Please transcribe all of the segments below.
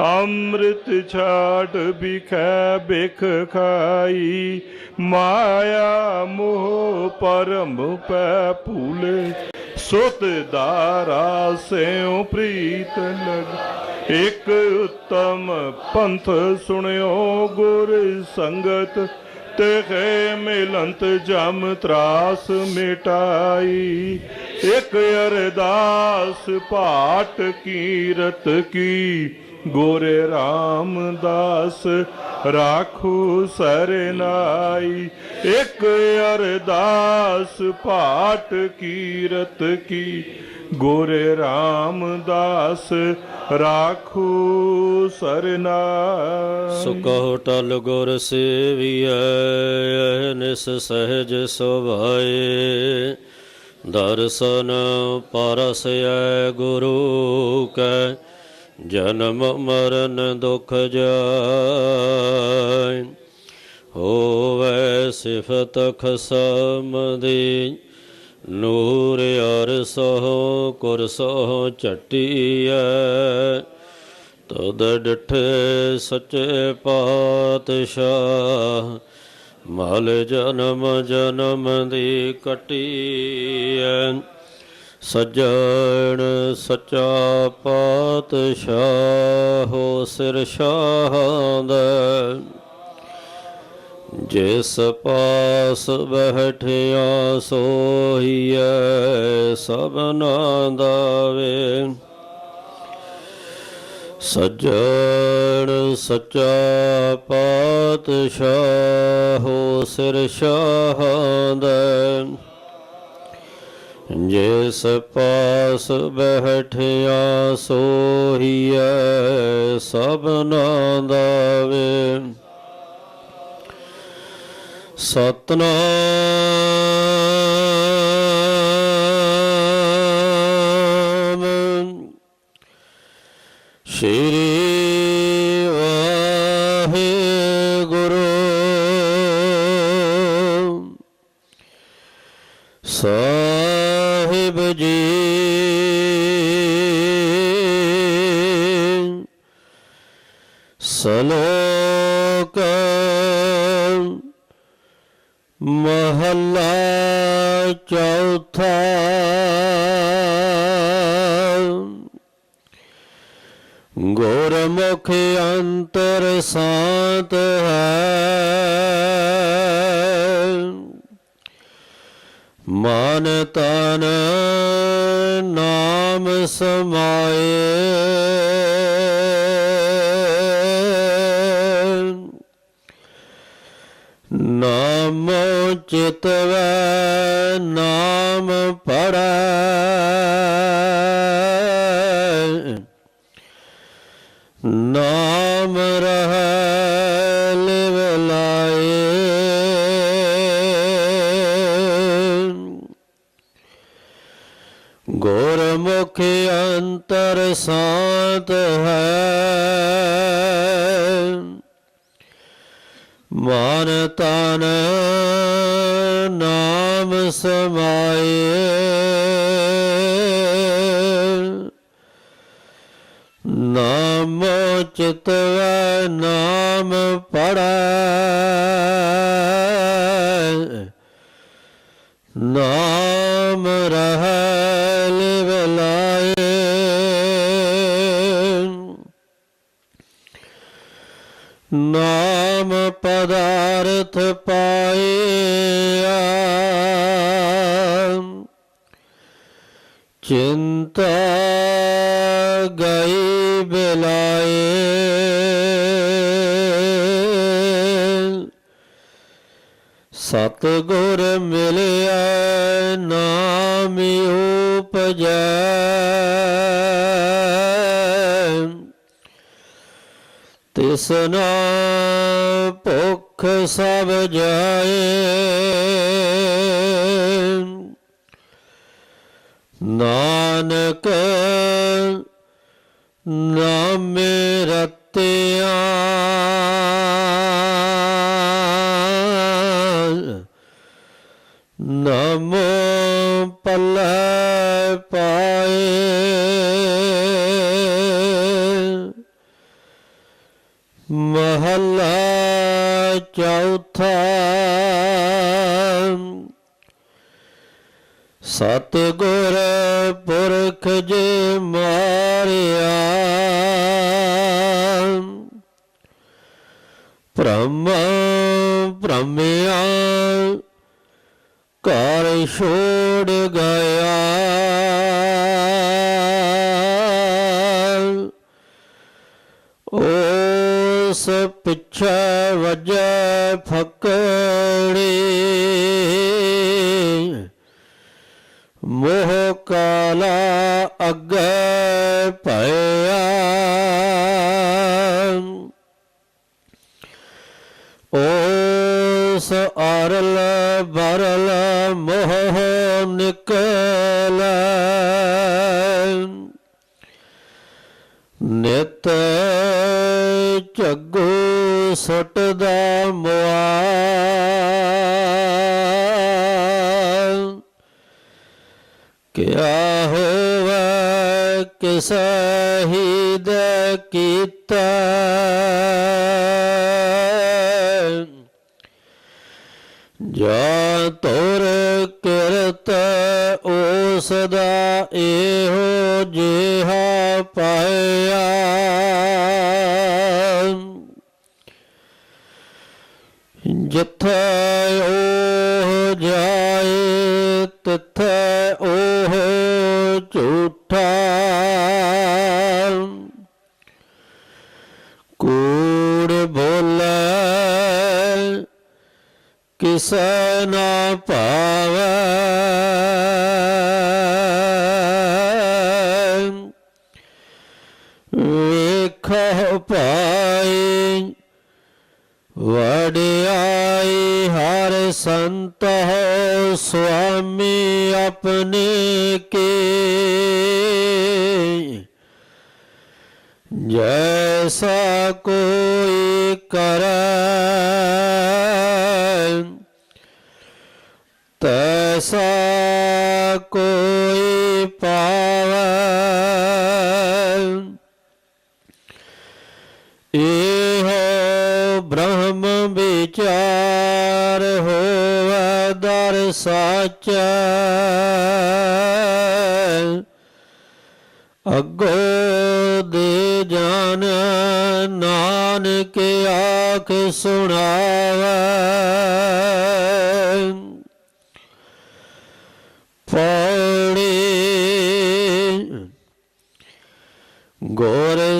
ਅੰਮ੍ਰਿਤ ਛਾੜ ਬਿਖੈ ਬਿਖ ਖਾਈ, ਮਾਇਆ ਮੋਹ ਪਰਮ ਪੈ ਭੂਲੇ। ਸੁਤ ਦਾਰਾ ਸਿਉ ਪ੍ਰੀਤ ਲਗ, ਇਕ ਉਤਮ ਪੰਥ ਸੁਣਿਓ ਗੁਰ ਸੰਗਤ, ਤੇਖੇ ਮਿਲੰਤ ਜਮ ਤਰਾਸ ਮਿਟਾਈ। ਇਕ ਅਰਦਾਸ ਭਾਟ ਕੀਰਤ ਕੀ ਗੋਰੇ ਰਾਮਦਾਸ ਰਾਖੂ ਸਰਨਾਈ। ਇੱਕ ਅਰਦਾਸ ਪਾਠ ਕੀਰਤ ਕੀ। ਗੋਰੇ ਰਾਮਦਾਸ ਰਾਖੂ ਸਰਨਾਈ। ਸੋ ਕਹੋ ਟਲ ਗੁਰ ਸੇਵੀਐ, ਨਿਸ ਸਹਿਜ ਸੁਭਾਏ। ਦਰਸ਼ਨ ਪਰਸੈ ਗੁਰੂ ਕੈ ਜਨਮ ਮਰਨ ਦੁਖ ਜਾਇ, ਹੋਵੇ ਸਿਫਤ ਖਸਮ ਦੀ, ਨੂਰ ਅਰਸੋ ਕੁਰਸੋ ਚਟੀਐ ਤਦ ਡਠੇ ਸੱਚੇ ਪਾਤਸ਼ਾਹ, ਮਲ ਜਨਮ ਜਨਮ ਦੀ ਕਟੀਐ। ਸਜਣ ਸੱਚਾ ਪਾਤਸ਼ਾਹ ਹੋ ਸਿਰ ਸ਼ਾਹਾਂ ਦਾ। ਜਿਸ ਪਾਸ ਬਹਿਠਿਆ ਸੋਹੀਐ ਸਭਨਾ ਦਾ ਵੇ ਸੱਜਣ ਸੱਚਾ ਪਾਤਸ਼ਾਹ ਹੋ ਸਿਰ ਸ਼ਾਹਾਂ ਦਾ। ਜਿਸ ਪਾਸ ਬਹਿਠਿਆ ਸੋਹੀਐ ਸਭਨਾ ਦਾ ਸਤਨਾਮ। ਸ਼੍ਰੀ ਸਲੋਕ ਮਹੱਲਾ ਚੌਥਾ ਗੁਰਮੁਖ ਅੰਤਰ ਸਾਤ ਹੈ। ਮਨ ਤਨ ਨਾਮ ਸਮਾਏ ਨਾਮ ਚਿਤਵੈ ਨਾਮ ਪੜੈ। ਨਾਮ ਰਹੈ ਲਿਵ ਲਾਏ। ਗੁਰਮੁਖ ਅੰਤਰ ਸਾਤ ਹੈ। ਮਨ ਤਨ ਨਾਮ ਸਮਾਏ। ਨਾਮ ਚਿਤਵੈ ਨਾਮ ਪੜੈ ਨਾਮ ਰਹੈ ਲਿਵ ਲਾਏ। ਨਾਮ ਚਿੰਤਾ ਗਈ ਬਿਲਾਏ। ਸਤ ਗੁਰ ਮਿਲਿਆ ਨਾਮ ਉਪਜੈ। ਤਿਸਨਾ ਭੁਖ ਸਭ ਜਾਏ। ਨਾਨਕ ਨਾਮੇ ਰਤਿਆ। ਨਮ ਪਲ ਪਾਏ। ਮਹੱਲਾ ਚੌਥਾ। ਸਤਿਗੁਰ ਬ੍ਰਹਮ ਬ੍ਰਹਮਿਆ ਘਰ ਛੋੜ ਗਿਆ। ਉਸ ਪਿੱਛੇ ਵਜੈ ਫਕੜੀ। ਅਰਲ ਬਰਲ ਮੋਹ ਨਿਕਲ। ਨਿਤ ਝੱਗੂ ਸੁੱਟਦਾ ਮੁਆ। ਕਿਆ ਹੋਵੇ ਕਿਸ ਦੇ ਕੀਤਾ ਜਾ ਤੋਰ ਕਿਰਤ ਉਸ ਦਾ ਇਹੋ ਜਿਹਾ ਪਾਇਆ। ਜਿੱਥੇ ਉਹ ਜਾਏ ਤਿੱਥੇ ਕਿਸੈ ਨਾ ਭਾਵੈ ਵੇਖੋ ਭਾਈ ਵਡਿਆਈ ਹਰ ਸੰਤ ਹੋ ਸੁਆਮੀ ਆਪਣੇ ਕੇ ਜੈਸਾ ਕੋਈ ਕਰੈ ਤੈਸਾ ਕੋਈ ਪਾਵੈ ਇਹੋ ਬ੍ਰਹਮ ਵਿਚਾਰ ਹੋਵੇ ਦਰ ਸਾਚ। ਅਗੋ ਦੇ ਜਾਨ ਨਾਨਕ ਆਖ ਸੁਣਾਵੇ।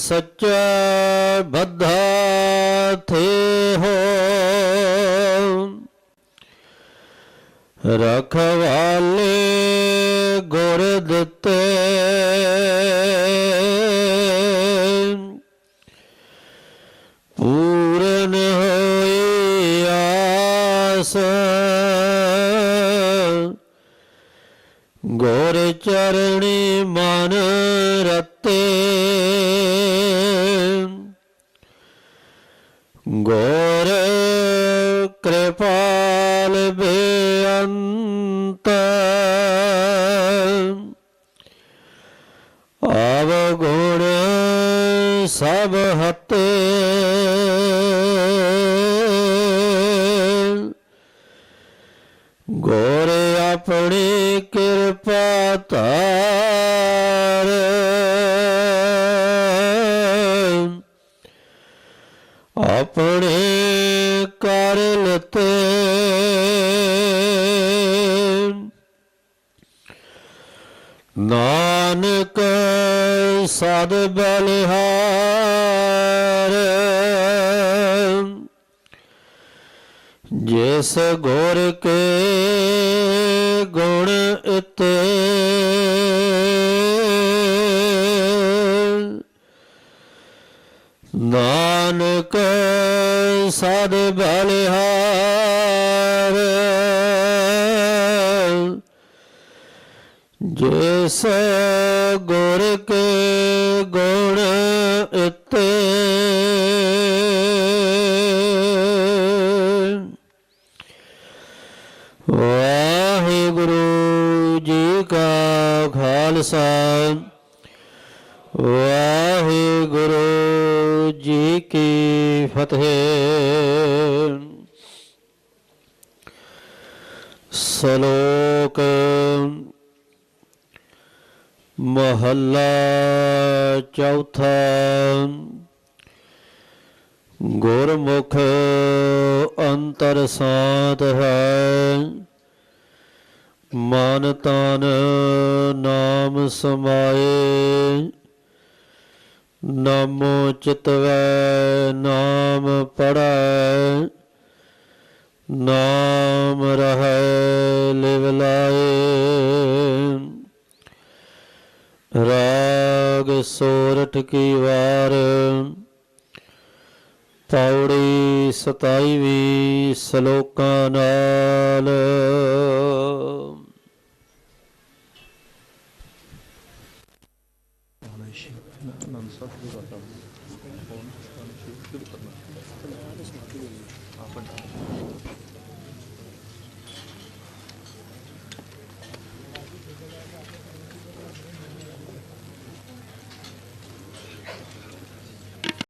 ਸੱਚਾ ਬੱਧਾ ਥੇ ਹੋ ਰਖਵਾਲੇ ਗੁਰ ਦਿੱਤੇ। ਪੂਰਨ ਹੋਈ ਆਸ। ਗੁਰ ਚਰਣੀ ਮਨ ਰਤੇ। ਗੋਰ ਆਪਣੀ ਕਿਰਪਾ ਧਾਰ। ਆਪਣੇ ਕਰ ਲਤੇ ਨਾਨਕ ਸਦ ਬਲਿਹਾਰ। ਜਿਸ ਗੁਰ ਕੇ ਗੁਣ ਇਤੇ। ਨਾਨਕ ਸਦ ਬਲਿਹਾਰ ਜਿਸ ਗੁਰ ਕੇ ਖਾਲਸਾ। ਵਾਹਿਗੁਰੂ ਜੀ ਕੀ ਫਤਿਹ। ਸ਼ਲੋਕ ਮਹੱਲਾ ਚੌਥਾ। ਗੁਰਮੁਖ ਅੰਤਰ ਸਾਧ ਹੈ। ਮਨ ਤਨ ਨਾਮ ਸਮਾਏ, ਨਾਮੋ ਚਿਤਵੈ ਨਾਮ ਪੜੈ ਨਾਮ ਰਹੈ ਲਿਵ ਲਾਏ। ਰਾਗ ਸੋਰਠ ਕੀ ਵਾਰ, ਪੌੜੀ 27ਵੀਂ ਸ਼ਲੋਕਾਂ şey. Nansa şurada adam. Onun çıkan şey. Dur bakalım. Aa, bak.